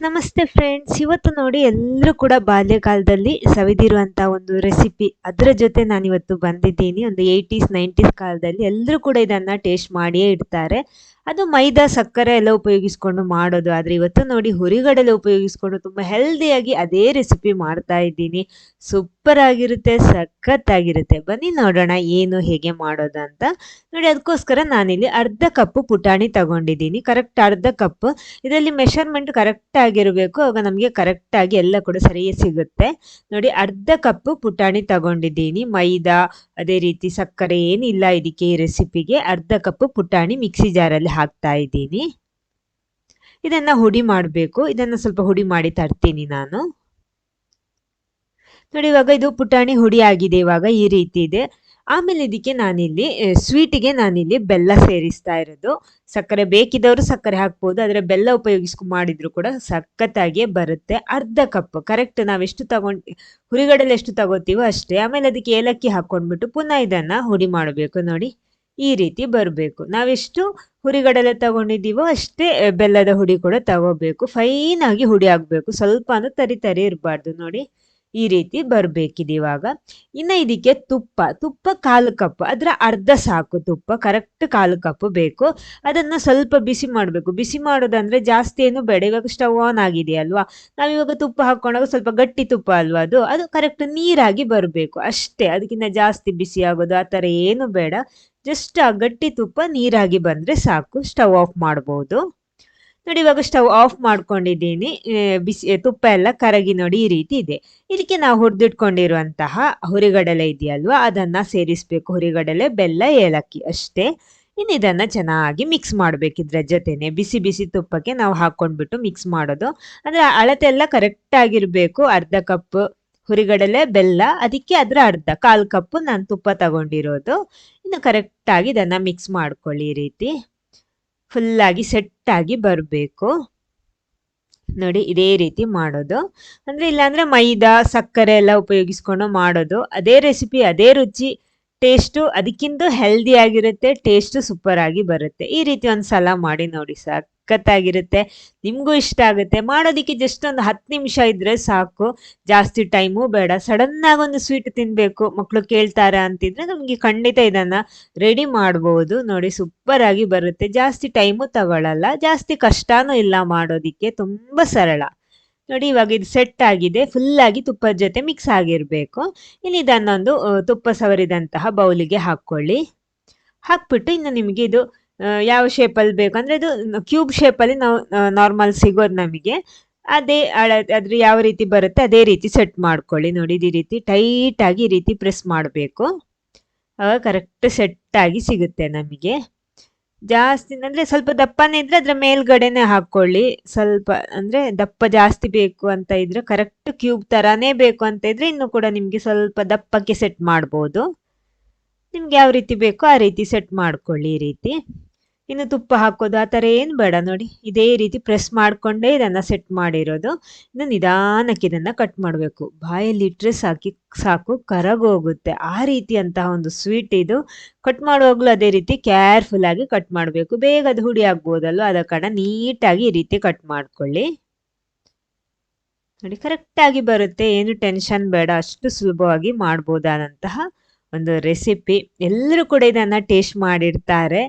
ನಮಸ್ತೆ ಫ್ರೆಂಡ್ಸ್ ಇವತ್ತು ನೋಡಿ ಎಲ್ಲರೂ ಕೂಡ ಬಾಲ್ಯಕಾಲದಲ್ಲಿ ಸವಿದಿರುವಂತ ಒಂದು ರೆಸಿಪಿ ಅದರ ಜೊತೆ ನಾನು ಇವತ್ತು ಬಂದಿದ್ದೀನಿ. ಒಂದು ಏಯ್ಟೀಸ್ ನೈಂಟೀಸ್ ಕಾಲದಲ್ಲಿ ಎಲ್ಲರೂ ಕೂಡ ಇದನ್ನ ಟೇಸ್ಟ್ ಮಾಡಿಯೇ ಇಡ್ತಾರೆ. ಅದು ಮೈದಾ ಸಕ್ಕರೆ ಎಲ್ಲ ಉಪಯೋಗಿಸ್ಕೊಂಡು ಮಾಡೋದು. ಆದರೆ ಇವತ್ತು ನೋಡಿ ಹುರಿಗಡಲೆ ಉಪಯೋಗಿಸ್ಕೊಂಡು ತುಂಬ ಹೆಲ್ದಿಯಾಗಿ ಅದೇ ರೆಸಿಪಿ ಮಾಡ್ತಾ ಇದ್ದೀನಿ. ಸೂಪರ್ ಆಗಿರುತ್ತೆ, ಸಖತ್ತಾಗಿರುತ್ತೆ. ಬನ್ನಿ ನೋಡೋಣ ಏನು ಹೇಗೆ ಮಾಡೋದು ಅಂತ. ನೋಡಿ ಅದಕ್ಕೋಸ್ಕರ ನಾನಿಲ್ಲಿ ಅರ್ಧ ಕಪ್ಪು ಪುಟಾಣಿ ತಗೊಂಡಿದ್ದೀನಿ. ಕರೆಕ್ಟ್ ಅರ್ಧ ಕಪ್ ಇದರಲ್ಲಿ ಮೆಷರ್ಮೆಂಟ್ ಕರೆಕ್ಟ್ ಆಗಿರಬೇಕು. ಆಗ ನಮಗೆ ಕರೆಕ್ಟ್ ಆಗಿ ಎಲ್ಲ ಕೂಡ ಸರಿಯೇ ಸಿಗುತ್ತೆ. ನೋಡಿ ಅರ್ಧ ಕಪ್ ಪುಟಾಣಿ ತಗೊಂಡಿದ್ದೀನಿ. ಮೈದಾ, ಅದೇ ರೀತಿ ಸಕ್ಕರೆ ಏನಿಲ್ಲ ಇದಕ್ಕೆ ಈ ರೆಸಿಪಿಗೆ ಅರ್ಧ ಕಪ್ ಪುಟಾಣಿ ಮಿಕ್ಸಿ ಜಾರಲ್ಲಿ ಹಾಕ್ತಾ ಇದ್ದೀನಿ. ಇದನ್ನ ಹುಡಿ ಮಾಡಬೇಕು. ಇದನ್ನ ಸ್ವಲ್ಪ ಹುಡಿ ಮಾಡಿ ತರ್ತೀನಿ ನಾನು. ನೋಡಿ, ಇವಾಗ ಇದು ಪುಟಾಣಿ ಹುಡಿ ಆಗಿದೆ ಇವಾಗ, ಈ ರೀತಿ ಇದೆ. ಆಮೇಲೆ ಇದಕ್ಕೆ ನಾನಿಲ್ಲಿ ಸ್ವೀಟಿಗೆ ನಾನಿಲ್ಲಿ ಬೆಲ್ಲ ಸೇರಿಸ್ತಾ ಇರೋದು. ಸಕ್ಕರೆ ಬೇಕಿದ್ದವರು ಸಕ್ಕರೆ ಹಾಕ್ಬೋದು. ಆದರೆ ಬೆಲ್ಲ ಉಪಯೋಗಿಸ್ಕೊಂಡು ಮಾಡಿದ್ರು ಕೂಡ ಸಖತ್ತಾಗಿಯೇ ಬರುತ್ತೆ. ಅರ್ಧ ಕಪ್, ಕರೆಕ್ಟ್ ನಾವೆಷ್ಟು ತಗೊಂಡು, ಹುರಿಗಡಲೆ ಎಷ್ಟು ತಗೋತೀವೋ ಅಷ್ಟೇ. ಆಮೇಲೆ ಅದಕ್ಕೆ ಏಲಕ್ಕಿ ಹಾಕೊಂಡ್ಬಿಟ್ಟು ಪುನಃ ಇದನ್ನ ಹುಡಿ ಮಾಡಬೇಕು ನೋಡಿ. ಈ ರೀತಿ ಬರಬೇಕು. ನಾವೆಷ್ಟು ಹುರಿಗಡಲೆ ತಗೊಂಡಿದ್ದೀವೋ ಅಷ್ಟೇ ಬೆಲ್ಲದ ಹುಡಿ ಕೂಡ ತಗೋಬೇಕು. ಫೈನ್ ಆಗಿ ಹುಡಿ ಆಗಬೇಕು ಸ್ವಲ್ಪ ತರಿ ತರಿ ಇರಬಾರ್ದು ನೋಡಿ. ಈ ರೀತಿ ಬರಬೇಕಿದೆ ಇವಾಗ ಇನ್ನ ಇದಕ್ಕೆ ತುಪ್ಪ ತುಪ್ಪ ಕಾಲು ಕಪ್, ಅದರ ಅರ್ಧ ಸಾಕು ತುಪ್ಪ ಕರೆಕ್ಟ್ ಕಾಲು ಕಪ್ ಬೇಕು. ಅದನ್ನ ಸ್ವಲ್ಪ ಬಿಸಿ ಮಾಡಬೇಕು. ಬಿಸಿ ಮಾಡೋದಂದ್ರೆ ಜಾಸ್ತಿ ಏನು ಬೇಡ ಇವಾಗ ಸ್ಟವ್ ಆನ್ ಆಗಿದೆ ಅಲ್ವಾ ನಾವಿವಾಗ ತುಪ್ಪ ಹಾಕೊಂಡಾಗ ಸ್ವಲ್ಪ ಗಟ್ಟಿ ತುಪ್ಪ ಅಲ್ವಾ ಅದು? ಅದು ಕರೆಕ್ಟ್ ನೀರಾಗಿ ಬರಬೇಕು. ಅಷ್ಟೇ, ಅದಕ್ಕಿಂತ ಜಾಸ್ತಿ ಬಿಸಿ ಆಗೋದು ಆ ಥರ ಏನು ಬೇಡ. ಜಸ್ಟ್ ಆ ಗಟ್ಟಿ ತುಪ್ಪ ನೀರಾಗಿ ಬಂದ್ರೆ ಸಾಕು. ಸ್ಟವ್ ಆಫ್ ಮಾಡ್ಬೋದು. ನೋಡಿ, ಇವಾಗ ಸ್ಟವ್ ಆಫ್ ಮಾಡ್ಕೊಂಡಿದ್ದೀನಿ. ಬಿಸಿ ತುಪ್ಪ ಎಲ್ಲ ಕರಗಿ ನೋಡಿ ಈ ರೀತಿ ಇದೆ. ಇದಕ್ಕೆ ನಾವು ಹುರಿದಿಟ್ಕೊಂಡಿರುವಂತಹ ಹುರಿಗಡಲೆ ಇದೆಯಲ್ವಾ, ಅದನ್ನು ಸೇರಿಸಬೇಕು. ಹುರಿಗಡಲೆ, ಬೆಲ್ಲ, ಏಲಕ್ಕಿ ಅಷ್ಟೇ. ಇನ್ನು ಇದನ್ನು ಚೆನ್ನಾಗಿ ಮಿಕ್ಸ್ ಮಾಡ್ಬೇಕಿದ್ರ ಜೊತೆನೆ. ಬಿಸಿ ಬಿಸಿ ತುಪ್ಪಕ್ಕೆ ನಾವು ಹಾಕ್ಕೊಂಡ್ಬಿಟ್ಟು ಮಿಕ್ಸ್ ಮಾಡೋದು. ಅಂದರೆ ಅಳತೆ ಎಲ್ಲ ಕರೆಕ್ಟಾಗಿರಬೇಕು ಅರ್ಧ ಕಪ್ ಹುರಿಗಡಲೆ, ಬೆಲ್ಲ, ಅದಕ್ಕೆ ಅದರ ಅರ್ಧ ಕಾಲು ಕಪ್ ನಾನು ತುಪ್ಪ ತಗೊಂಡಿರೋದು. ಇನ್ನು ಕರೆಕ್ಟಾಗಿ ಇದನ್ನ ಮಿಕ್ಸ್ ಮಾಡ್ಕೊಳ್ಳಿ ಈ ರೀತಿ. ಫುಲ್ ಆಗಿ ಸೆಟ್ ಆಗಿ ಬರಬೇಕು. ನೋಡಿ, ಇದೇ ರೀತಿ ಮಾಡೋದು. ಅಂದ್ರೆ ಇಲ್ಲಾಂದರೆ ಮೈದಾ, ಸಕ್ಕರೆ ಎಲ್ಲ ಉಪಯೋಗಿಸ್ಕೊಂಡು ಮಾಡೋದು. ಅದೇ ರೆಸಿಪಿ ಅದೇ ರುಚಿ ಟೇಸ್ಟು ಅದಕ್ಕಿಂತ ಹೆಲ್ದಿ ಆಗಿರುತ್ತೆ ಟೇಸ್ಟು ಸೂಪರ್ ಆಗಿ ಬರುತ್ತೆ. ಈ ರೀತಿ ಒಂದು ಸಲ ಮಾಡಿ ನೋಡಿ ಸಾಕು. ಸಖತ್ತಾಗಿರುತ್ತೆ. ನಿಮಗೂ ಇಷ್ಟ ಆಗುತ್ತೆ. ಮಾಡೋದಕ್ಕೆ ಜಸ್ಟ್ ಒಂದು ಹತ್ತು ನಿಮಿಷ ಇದ್ದರೆ ಸಾಕು. ಜಾಸ್ತಿ ಟೈಮು ಬೇಡ. ಸಡನ್ ಆಗಿ ಒಂದು ಸ್ವೀಟ್ ತಿನ್ಬೇಕು. ಮಕ್ಕಳು ಕೇಳ್ತಾರ ಅಂತಿದ್ರೆ ನಮಗೆ ಖಂಡಿತ ಇದನ್ನ ರೆಡಿ ಮಾಡಬಹುದು ನೋಡಿ ಸೂಪರ್ ಆಗಿ ಬರುತ್ತೆ. ಜಾಸ್ತಿ ಟೈಮು ತಗೊಳ್ಳಲ್ಲ ಜಾಸ್ತಿ ಕಷ್ಟನೂ ಇಲ್ಲ ಮಾಡೋದಿಕ್ಕೆ. ತುಂಬ ಸರಳ. ನೋಡಿ, ಇವಾಗ ಇದು ಸೆಟ್ ಆಗಿದೆ. ಫುಲ್ ಆಗಿ ತುಪ್ಪದ ಜೊತೆ ಮಿಕ್ಸ್ ಆಗಿರಬೇಕು. ಇನ್ನು ಇದನ್ನೊಂದು ತುಪ್ಪ ಸವರಿದಂತಹ ಬೌಲಿಗೆ ಹಾಕೊಳ್ಳಿ ಹಾಕ್ಬಿಟ್ಟು ಇನ್ನು ನಿಮಗೆ ಇದು ಯಾವ ಶೇಪಲ್ಲಿ ಬೇಕು? ಅಂದರೆ ಇದು ಕ್ಯೂಬ್ ಶೇಪಲ್ಲಿ ನಾವು ನಾರ್ಮಲ್ ಸಿಗೋದು ನಮಗೆ. ಅದೇ ಅದ್ರ ಯಾವ ರೀತಿ ಬರುತ್ತೆ ಅದೇ ರೀತಿ ಸೆಟ್ ಮಾಡ್ಕೊಳ್ಳಿ. ನೋಡಿ ಈ ರೀತಿ ಟೈಟ್ ಆಗಿ ಈ ರೀತಿ ಪ್ರೆಸ್ ಮಾಡಬೇಕು. ಅವಾಗ ಕರೆಕ್ಟ್ ಸೆಟ್ ಆಗಿ ಸಿಗುತ್ತೆ ನಮಗೆ. ಜಾಸ್ತಿ, ಅಂದರೆ ಸ್ವಲ್ಪ ದಪ್ಪನೇ ಇದ್ರೆ ಅದರ ಮೇಲ್ಗಡೆನೆ ಹಾಕೊಳ್ಳಿ. ಸ್ವಲ್ಪ, ಅಂದರೆ ದಪ್ಪ ಜಾಸ್ತಿ ಬೇಕು ಅಂತ ಇದ್ರೆ ಕರೆಕ್ಟ್ ಕ್ಯೂಬ್ ಥರನೇ ಬೇಕು ಅಂತ ಇದ್ರೆ ಇನ್ನು ಕೂಡ ನಿಮಗೆ ಸ್ವಲ್ಪ ದಪ್ಪಕ್ಕೆ ಸೆಟ್ ಮಾಡ್ಬೋದು. ನಿಮ್ಗೆ ಯಾವ ರೀತಿ ಬೇಕೋ ಆ ರೀತಿ ಸೆಟ್ ಮಾಡ್ಕೊಳ್ಳಿ ಈ ರೀತಿ. ಇನ್ನು ತುಪ್ಪ ಹಾಕೋದು, ಆ ಥರ ಏನು ಬೇಡ ನೋಡಿ. ಇದೇ ರೀತಿ ಪ್ರೆಸ್ ಮಾಡಿಕೊಂಡೇ ಇದನ್ನು ಸೆಟ್ ಮಾಡಿರೋದು. ಇನ್ನು ನಿಧಾನಕ್ಕೆ ಇದನ್ನು ಕಟ್ ಮಾಡಬೇಕು. ಬಾಯಲ್ಲಿ ಇಟ್ಟರೆ ಸಾಕಿ, ಸಾಕು, ಕರಗೋಗುತ್ತೆ. ಆ ರೀತಿಯಂತಹ ಒಂದು ಸ್ವೀಟ್ ಇದು. ಕಟ್ ಮಾಡುವಾಗಲೂ ಅದೇ ರೀತಿ ಕೇರ್ಫುಲ್ಲಾಗಿ ಕಟ್ ಮಾಡಬೇಕು. ಬೇಗ ಅದು ಹುಡಿ ಆಗ್ಬೋದಲ್ವ? ಅದ ಕಾರಣ ನೀಟಾಗಿ ಈ ರೀತಿ ಕಟ್ ಮಾಡ್ಕೊಳ್ಳಿ. ನೋಡಿ ಕರೆಕ್ಟಾಗಿ ಬರುತ್ತೆ. ಏನು ಟೆನ್ಷನ್ ಬೇಡ. ಅಷ್ಟು ಸುಲಭವಾಗಿ ಮಾಡ್ಬೋದಾದಂತಹ ಒಂದು ರೆಸಿಪಿ ಎಲ್ಲರೂ ಕೂಡ ಇದನ್ನು ಟೇಸ್ಟ್ ಮಾಡಿರ್ತಾರೆ.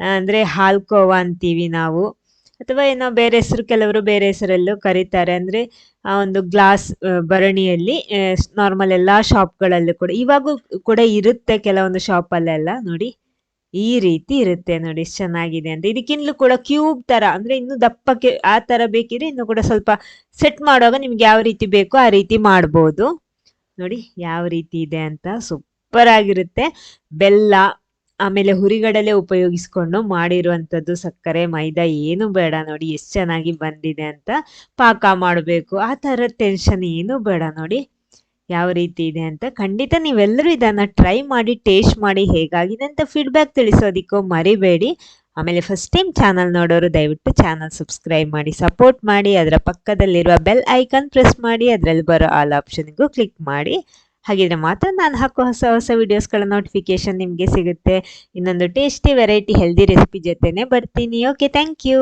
ಅಂದರೆ ಹಾಲ್ಕೋವಾ ಅಂತೀವಿ ನಾವು. ಅಥವಾ ಏನೋ ಬೇರೆ ಹೆಸರು, ಕೆಲವರು ಬೇರೆ ಹೆಸರಲ್ಲೂ ಕರೀತಾರೆ. ಅಂದರೆ ಆ ಒಂದು ಗ್ಲಾಸ್ ಭರಣಿಯಲ್ಲಿ ನಾರ್ಮಲ್ ಎಲ್ಲ ಶಾಪ್ಗಳಲ್ಲೂ ಕೂಡ, ಇವಾಗೂ ಕೂಡ ಇರುತ್ತೆ ಕೆಲವೊಂದು ಶಾಪಲ್ಲೆಲ್ಲ ನೋಡಿ. ಈ ರೀತಿ ಇರುತ್ತೆ ನೋಡಿ ಚೆನ್ನಾಗಿದೆ ಅಂತ. ಇದಕ್ಕಿಂತಲೂ ಕೂಡ ಕ್ಯೂಬ್ ತರ, ಅಂದ್ರೆ ಇನ್ನು ದಪ್ಪಕ್ಕೆ ಆ ತರ ಬೇಕಿದ್ರೆ ಇನ್ನು ಕೂಡ ಸ್ವಲ್ಪ ಸೆಟ್ ಮಾಡುವಾಗ ನಿಮ್ಗೆ ಯಾವ ರೀತಿ ಬೇಕೋ ಆ ರೀತಿ ಮಾಡ್ಬೋದು. ನೋಡಿ, ಯಾವ ರೀತಿ ಇದೆ ಅಂತ. ಸೂಪರ್ ಆಗಿರುತ್ತೆ ಬೆಲ್ಲ ಆಮೇಲೆ ಹುರಿಗಡಲೆ ಉಪಯೋಗಿಸ್ಕೊಂಡು ಮಾಡಿರುವಂಥದ್ದು ಸಕ್ಕರೆ, ಮೈದಾ ಏನು ಬೇಡ ನೋಡಿ, ಎಷ್ಟು ಚೆನ್ನಾಗಿ ಬಂದಿದೆ ಅಂತ ಪಾಕ ಮಾಡಬೇಕು. ಆ ಥರ ಟೆನ್ಷನ್ ಏನು ಬೇಡ ನೋಡಿ ಯಾವ ರೀತಿ ಇದೆ ಅಂತ ಖಂಡಿತ ನೀವೆಲ್ಲರೂ ಇದನ್ನು ಟ್ರೈ ಮಾಡಿ ಟೇಸ್ಟ್ ಮಾಡಿ ಹೇಗಾಗಿದೆ ಅಂತ ಫೀಡ್ಬ್ಯಾಕ್ ತಿಳಿಸೋದಿಕ್ಕೂ ಮರಿಬೇಡಿ. ಆಮೇಲೆ ಫಸ್ಟ್ ಟೈಮ್ ಚಾನಲ್ ನೋಡೋರು ದಯವಿಟ್ಟು ಚಾನಲ್ ಸಬ್ಸ್ಕ್ರೈಬ್ ಮಾಡಿ ಸಪೋರ್ಟ್ ಮಾಡಿ, ಅದರ ಪಕ್ಕದಲ್ಲಿರುವ ಬೆಲ್ ಐಕಾನ್ ಪ್ರೆಸ್ ಮಾಡಿ, ಅದರಲ್ಲಿ ಬರೋ ಆಲ್ ಆಪ್ಷನ್ಗೂ ಕ್ಲಿಕ್ ಮಾಡಿ. ಹಾಗಿದ್ರೆ ಮಾತ್ರ ನಾನು ಹಾಕೋ ಹೊಸ ಹೊಸ ವಿಡಿಯೋಸ್ಗಳ ನೋಟಿಫಿಕೇಶನ್ ನಿಮಗೆ ಸಿಗುತ್ತೆ. ಇನ್ನೊಂದು ಟೇಸ್ಟಿ ವೆರೈಟಿ ಹೆಲ್ದಿ ರೆಸಿಪಿ ಜೊತೆನೆ ಬರ್ತೀನಿ. Okay thank you